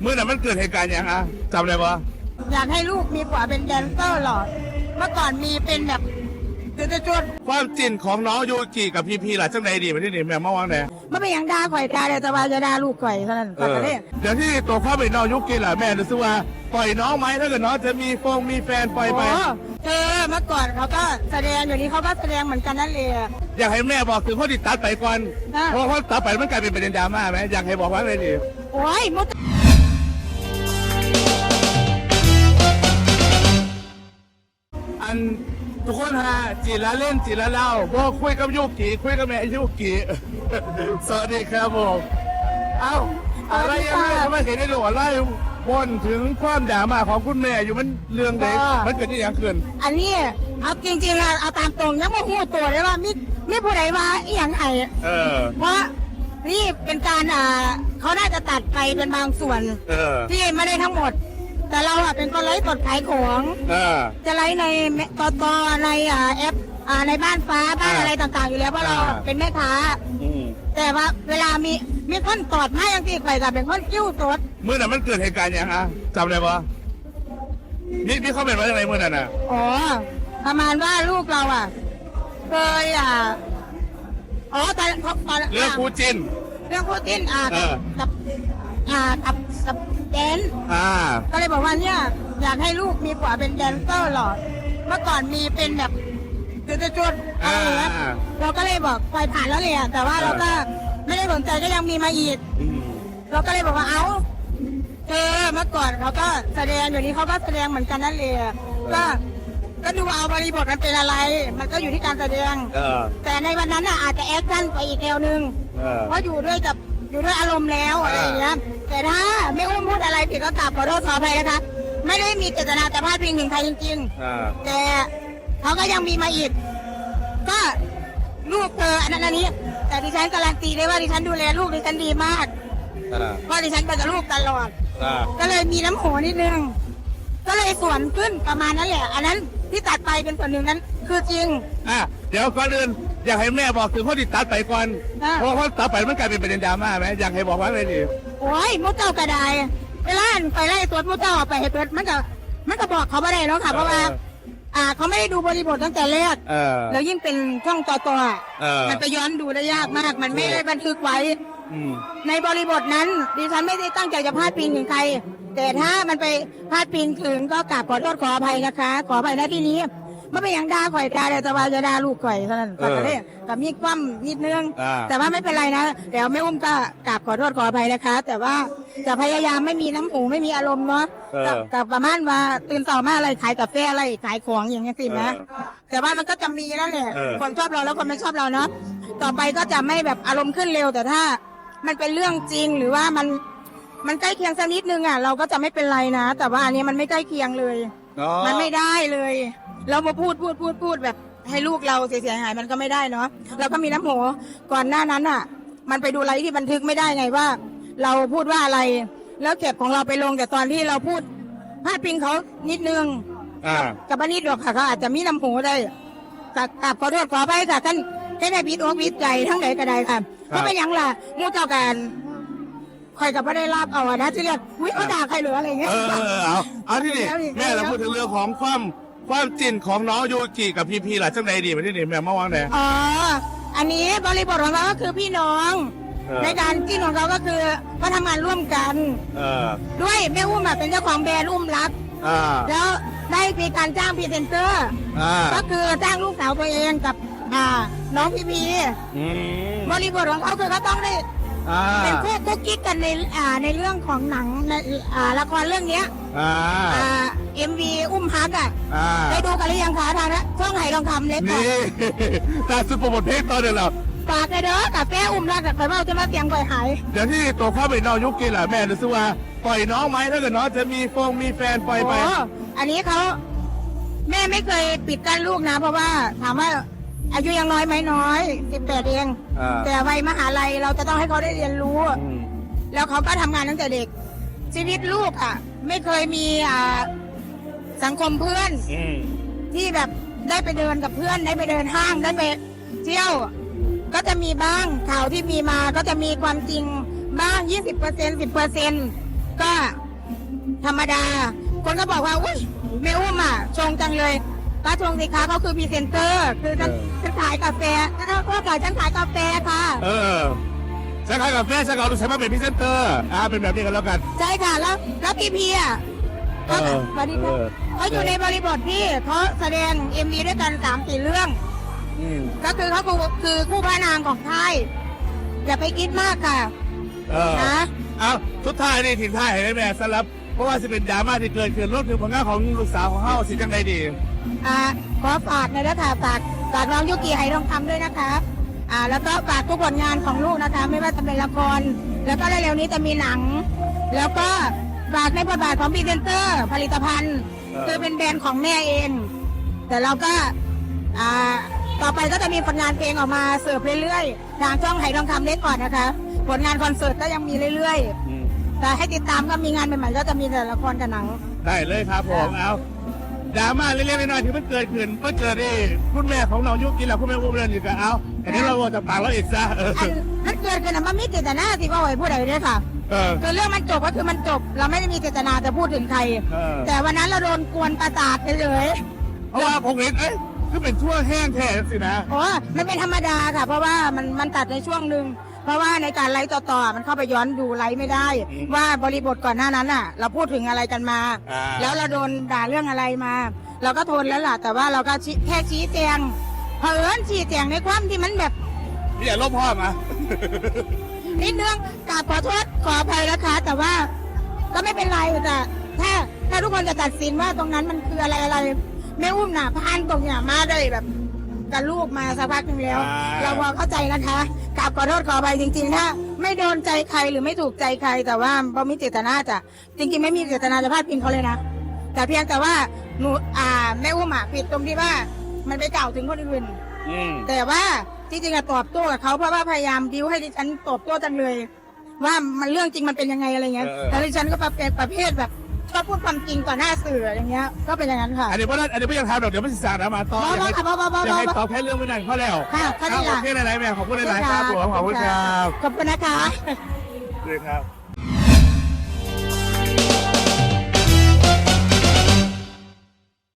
เมื่อนั้นมันเกิดเหตุการณ์ยังอะจำได้ปะอยากให้ลูกมีผัวเป็นแดนเซอร์หรอ เมื่อก่อนมีเป็นแบบจุดจุดความจินของน้องยูกิกับพีพีล่ะจังใดดีมาที่นี่แม่มาวางไหนๆไม่เป็นอย่างด่าข่อยด่าเดี๋ยวจะว่าจะด่าลูกข่อยเท่านั้นเอก็อจะได้เดี๋ยวที่ตัวความเป็นน้องยูกิล่ะแม่รู้สึกว่าปล่อยน้องไหมถ้าเกิดน้องจะมีฟงมีแฟนปล่อยไปโอ้เธอเมื่อก่อนเขาก็แสดงอยู่นี้เขาก็แสดงเหมือนกันนั่นเลยอยากให้แม่บอกถึงข้อที่ตัดไปก่อนนะเพราะว่าตัดไปมันกลายเป็นประเด็นดราม่าไหมอยากให้บอกว่าอะไรดีโอ้ยมุด อันทุกคนฮะจีละเล่นจีละเล่าบอกคุยกับยูกิคุยกับแม่ยูกิสวัสดีครับผมเอ้าอะไรยังไงทำไมเห็นในหลวงไล่วนถึงความด่ามาของคุณแม่อยู่มันเรื่องใดมันเกิดที่อย่างเกินอันนี้เอาจริงๆอะเอาตามตรงยังไม่พูดตัวเลยว่ามิมิผู้ใดว่าอหย่างไห้เออเพราะนี่เป็นการอ่าเขาน่าจะตัดไปเป็นบางส่วนเออที่ไม่ได้ทั้งหมด แต่เราอะเป็นคนไลฟ์สดขายของเออ จะไลฟ์ในตอตอในอ่าแอปอ่าในบ้านฟ้าบ้านอ่าอะไรต่างๆอยู่แล้วเพราะเราอ่า เป็นแม่ค้า อืมแต่ว่าเวลามีมีคนตอดให้ยังที่ข่อยกับเป็นคนกิ้วตดเมื่อนั้นมันเกิดเหตุการณ์ยังอะจำได้ปะนี่นี่เขาเป็นว่าอะไรเมื่อนั้นอะอ๋อประมาณว่าลูกเราอะเคยอ่าอ๋อตอนเขาตอน เรื่องคู่จินเรื่องพูดทิ้นอ่าเออ กับ อ่ากับกับแดนอ่า ก็เลยบอกว่าเนี่ยอยากให้ลูกมีผัวเป็นแดนเซอร์หรอเมื่อก่อนมีเป็นแบบจุดจุดๆอะไรอย่างเงี้ยอ่า เราก็เลยบอกปล่อยผ่านแล้วเลยอะแต่ว่าเราก็ไม่ได้สนใจก็ยังมีมาอีก อืมเราก็เลยบอกว่าเอ้าเธอเมื่อก่อนเขาก็แสดงอยู่นี้เขาก็แสดงเหมือนกันนั่นเลยก็ก็ดูเอาบริบทมันเป็นอะไร มันก็อยู่ที่การแสดง เออ แต่ในวันนั้นน่ะอาจจะแอคชั่นไปอีกแนวหนึ่งเออ เพราะอยู่ด้วยกับอยู่ด้วยอารมณ์แล้วอะไรอย่างเงี้ย แต่ถ้าไม่อุ้มพูดอะไรผิดก็กราบขอโทษขออภัยนะคะ ไม่ได้มีเจตนาจะพาดพิงถึงใครจริงอ่าๆ แต่เขาก็ยังมีมาอีก ก็ลูกเธออันนั้นอันนี้ แต่ดิฉันการันตีได้ว่าดิฉันดูแลลูกดิฉันดีมากอ่าเพราะดิฉันไปกับลูกตลอด อ่าก็เลยมีน้ำโหนิดนึง ก็เลยสวนขึ้นประมาณนั้นแหละ อันนั้นที่ตัดไปเป็นส่วนหนึ่งนั้น คือจริง อะเดี๋ยวก่อนอื่นอยากให้แม่บอกถึงข้อที่ตัดไปก่อนอ่าเพราะว่าตัดไปมันกลายเป็นประเด็นดราม่าไหมอยากให้บอกว่าอะไรดี โอ้ยมุดเจ้ากระไดเวลาไปไล่ตัวมุดเจ้าไปให้เปิดมันก็มันก็บอกเขาไม่ได้แล้วค่ะเพราะว่า อ่า เขาไม่ได้ดูบริบทตั้งแต่แรกเออ แล้วยิ่งเป็นช่องต่อต่อเออ มันไปย้อนดูได้ยากมาก มันไม่ได้บันทึกไว้ อืม ในบริบทนั้นดิฉันไม่ได้ตั้งใจจะพาดพิงถึงใคร แต่ถ้ามันไปพาดพิงถึงก็กราบขอโทษขออภัยนะคะ ขออภัยหน้าที่นี้ ไม่เป็นอย่างด่าข่อยด่าเดี๋ยวจะว่าจะด่าลูกข่อยเท่านั้นก็จะได้กับมีคว่ำนิดนึง อ่า แต่ว่าไม่เป็นไรนะเดี๋ยวแม่อุ้มก็กราบขอโทษขออภัยนะคะ แต่ว่าจะพยายามไม่มีน้ำหูไม่มีอารมณ์เนาะเออกับกับประมาณว่าตื่นต่อมาอะไรขายกาแฟอะไรขายของอย่างเงี้ยสินะเออแต่ว่ามันก็จะมีนั่นแหละเออ คนชอบเราแล้วคนไม่ชอบเราเนาะต่อไปก็จะไม่แบบอารมณ์ขึ้นเร็วแต่ถ้า มันเป็นเรื่องจริงหรือว่ามันมันใกล้เคียงสักนิดนึงอะเราก็จะไม่เป็นไรนะ แต่ว่าอันนี้มันไม่ใกล้เคียงเลย อ๋อมันไม่ได้เลย เรามาพูดพูดพูดพูดแบบ ให้ลูกเราเสียหายมันก็ไม่ได้เนาะเราก็มีน้ำโหก่อนหน้านั้นอะ มันไปดูไลฟ์ที่บันทึกไม่ได้ไงว่า เราพูดว่าอะไร แล้วเก็บของเราไปลงแต่ตอนที่เราพูดพาดพิงเขานิดนึง อ่า กับอันนี้ดอกค่ะเขาอาจจะมีน้ำหูได้กับกับขอโทษขอไปค่ะท่านแค่ได้พิษอกพิษใจทั้งไหนก็ได้ค่ะเพราะเป็นหยังล่ะหมู่เจ้ากัน คอยกับไม่ได้รับเอาอะนะที่เรียกวิเขาด่าใครหรืออะไรอย่างเงี้ยเออเออเอาเอาที่นี่แล้วอีกแม่เราแล้วพูดถึงเรื่องของความความจินของน้องยูกิกับพีพีล่ะจังใดดีมาที่นี่แม่มาวางไหน อ๋อ อันนี้บริบทของเขาก็คือพี่น้อง เออ ในการจิ้นของเขาก็คือเขาทำงานร่วมกัน เออด้วยแม่อุ้มอะเป็นเจ้าของแบรนด์อุ้มรัก อ่าแล้วได้มีการจ้างพรีเซนเตอร์ อ่าก็คือจ้างลูกสาวตัวเองกับอ่าน้องพีพีอืมบริบทของเขาคือเขาต้องได้ อ่าเป็นคู่กุ๊กกิ๊กกันในอ่าในเรื่องของหนังในอ่าละครเรื่องเนี้ยอ่าอ่าเอ็มวีอุ้มฮักอะอ่าได้ดูกันหรือยังคะทางนะช่องไหทองคำเล็กนี่แต่ซุปเปอร์บทเพลงตอนเดียวเราฝากเลยเด้อกับแป้อุ้มรักกับใครว่าจะมาเตียงไปหาย เดี๋ยวที่ตัวความเป็นน้องยุกิล่ะแม่รู้สึกว่าปล่อยน้องไหมถ้าเกิดน้องจะมีฟงมีแฟนปล่อยไป โอ้อันนี้เขาแม่ไม่เคยปิดกั้นลูกนะ เพราะว่าถามว่า อายุยังน้อยไหมน้อยสิบแปดเอง อ่า แต่วัยมหาลัยเราจะต้องให้เขาได้เรียนรู้ อืม แล้วเขาก็ทำงานตั้งแต่เด็ก ชีวิตลูกอะ ไม่เคยมีอ่าสังคมเพื่อนอืม ที่แบบได้ไปเดินกับเพื่อนได้ไปเดินห้างได้ไปเที่ยว ก็จะมีบ้างข่าวที่มีมาก็จะมีความจริงบ้าง 20% 10%ก็ธรรมดา คนก็บอกว่าอุ้ยแม่อุ้มอะชงจังเลย ป้าชงสิคะเขาคือพรีเซนเตอร์ คือฉันฉันขายกาแฟฉันก็ขายฉันขายกาแฟค่ะ เออฉันขายกาแฟฉันก็เอาลูกชายมาเป็นพรีเซนเตอร์อ่าเป็นแบบนี้กันแล้วกัน ใช่ค่ะแล้วแล้วพีพีอะเออสวัสดีค่ะเออเขาอยู่ในบริบทที่เขาแสดงเอ็มวีด้วยกันสามสี่เรื่องอืมก็คือเขาคือคือคู่พระนางของไทยอย่าไปคิดมากค่ะเออนะเอาทุกท่ายนี่ทิ้งท้ายให้ได้แม่สำหรับเพราะว่าจะเป็นดราม่าที่เกิดขึ้นรวมถึงผลงานของลูกสาวของเฮาสิจังไดดี อ่าขอฝากหนอยนะคะฝากฝากน้องยุกิไหทองคำด้วยนะคะอ่าแล้วก็ฝากทุกผลงานของลูกนะคะ ไม่ว่าจะเป็นละคร แล้วก็เร็วๆนี้จะมีหนัง แล้วก็ฝากในบทบาทของพรีเซนเตอร์ ผลิตภัณฑ์เออคือเป็นแบรนด์ของแม่เอง แต่เราก็อ่าต่อไปก็จะมีผลงานเพลงออกมาเสิร์ฟเรื่อยๆทางช่องไหทองคำเล็กก่อนนะคะ ผลงานคอนเสิร์ตก็ยังมีเรื่อยอืมๆแต่ให้ติดตามก็มีงานใหม่ๆก็จะมีแต่ละครกับหนัง ได้เลยครับผมเอา ดราม่าเล็กๆน้อยๆที่มันเกิดขึ้นมันเกิดที่คุณแม่ของน้องยุกินแล้วคุณแม่อุ้มเรื่องอยู่กับเอาอันนี้เราบอกจากปากเราอีกซะเอออันมันเกิดขึ้นนะมันไม่เจตนาสิว่าไว้ผู้ใดด้วยค่ะเออ คือเรื่องมันจบก็คือมันจบ เราไม่ได้มีเจตนาจะพูดถึงใคร เออ แต่วันนั้นเราโดนกวนประสาทไปเลยเพราะว่าผมเห็นเอ้ยคือเป็นช่วงแห้งแท้สินะโอ้มันเป็นธรรมดาค่ะ เพราะว่ามันมันตัดในช่วงหนึ่ง เพราะว่าในการไลฟ์ต่อๆมันเข้าไปย้อนดูไลฟ์ไม่ได้ อืมว่าบริบทก่อนหน้านั้นอะ เราพูดถึงอะไรกันมา อ่า แล้วเราโดนด่าเรื่องอะไรมา เราก็ทนแล้วล่ะแต่ว่าเราก็ชี้แค่ชี้แจงเผอิญชี้แจงในความที่มันแบบ นี่อย่าลบพ่อมา นิดนึงกราบขอโทษขออภัยนะคะ แต่ว่าก็ไม่เป็นไรแต่ถ้าถ้าทุกคนจะตัดสินว่าตรงนั้นมันคืออะไรอะไรแม่อุ้มน่ะผ่านตรงเนี้ยมาได้แบบ กับลูกมาสักพักหนึงแล้ว อ่า เราพอเข้าใจนะคะกราบขอโทษขออภัยจริงๆถ้าไม่โดนใจใครหรือไม่ถูกใจใครแต่ว่าพอมีเจตนาจะจริงๆไม่มีเจตนาจะพลาดพิงเขาเลยนะ แต่เพียงแต่ว่าหนูอ่าแม่อุ้มอะผิดตรงที่ว่ามันไปกล่าวถึงคนอื่น อืม แต่ว่าจริงๆอะตอบโต้กับเขาเพราะว่าพยายามดิวให้ดิฉันตอบโต้จังเลย ว่ามันเรื่องจริงมันเป็นยังไงอะไรเงี้ยเออแล้วดิฉันก็ประเภทประเภทแบบ ชอบพูดความจริงต่อหน้าสื่ออย่างเงี้ย ก็เป็นอย่างนั้นค่ะ อันนี้เพราะนั้นอันนี้ไม่อยากทำหรอกเดี๋ยวมันสิสาดมาต่อบ่อยากบ่ให้ค่ะบ่บ่บ่ อยากให้บ่ตอบแค่เรื่องไม่นานพอแล้วค่ะแค่นี้เอาโอล่ะเคหลายๆแม่ขอบคุณหลายๆครับผมขอบคุณครับขอบคุณนะคะเลยครับ